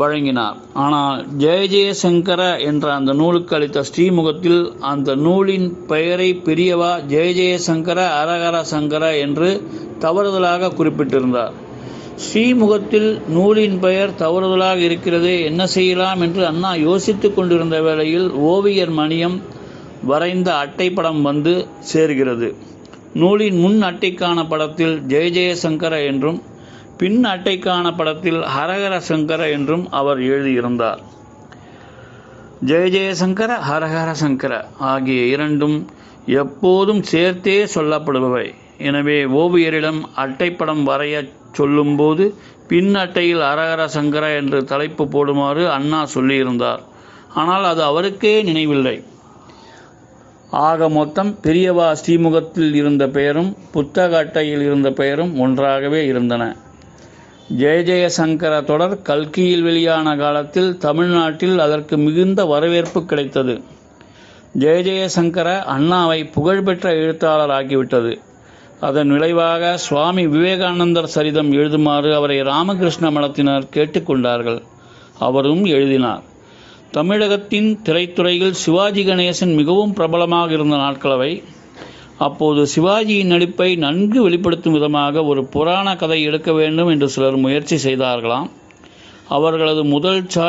வழங்கினார். ஆனால் ஜெய ஜெயசங்கர என்ற அந்த நூலுக்கு அளித்த ஸ்ரீமுகத்தில் அந்த நூலின் பெயரை பெரியவா ஜெய ஜெயசங்கர அரகர சங்கர என்று தவறுதலாக குறிப்பிட்டிருந்தார். ஸ்ரீமுகத்தில் நூலின் பெயர் தவறுதலாக இருக்கிறதே என்ன செய்யலாம் என்று அண்ணா யோசித்துக் கொண்டிருந்த வேளையில் ஓவியர் மணியம் வரைந்த அட்டைப்படம் வந்து சேர்கிறது. நூலின் முன் அட்டைக்கான படத்தில் ஜெய ஜெயசங்கர என்றும் பின் அட்டைக்கான படத்தில் ஹரஹர சங்கர என்றும் அவர் எழுதியிருந்தார். ஜெய ஜெயசங்கர ஹரஹர சங்கர ஆகிய இரண்டும் எப்போதும் சேர்த்தே சொல்லப்படுபவை. எனவே ஓவியரிடம் அட்டைப்படம் வரையச் சொல்லும்போது பின் அட்டையில் ஹரஹர சங்கர என்று தலைப்பு போடுமாறு அண்ணா சொல்லியிருந்தார். ஆனால் அது அவருக்கே நினைவில்லை. ஆக மொத்தம் பெரியவா ஸ்ரீமுகத்தில் இருந்த பெயரும் புத்தக அட்டையில் இருந்த பெயரும் ஒன்றாகவே இருந்தன. ஜெய ஜெயசங்கர தொடர் கல்கியில் வெளியான காலத்தில் தமிழ்நாட்டில் அதற்கு மிகுந்த வரவேற்பு கிடைத்தது. ஜெய ஜெயசங்கர அண்ணாவை புகழ்பெற்ற எழுத்தாளர் ஆக்கிவிட்டது அதன் விளைவாக சுவாமி விவேகானந்தர் சரிதம் எழுதுமாறு அவரை ராமகிருஷ்ண மடத்தினர் கேட்டுக்கொண்டார்கள். அவரும் எழுதினார். தமிழகத்தின் திரைத்துறையில் சிவாஜி கணேசன் மிகவும் பிரபலமாக இருந்த நாட்களவை அப்போது சிவாஜியின் நடிப்பை நன்கு வெளிப்படுத்தும் விதமாக ஒரு புராண கதை எடுக்க வேண்டும் என்று சிலர் முயற்சி செய்தார்களாம். அவர்களது முதல் சாய்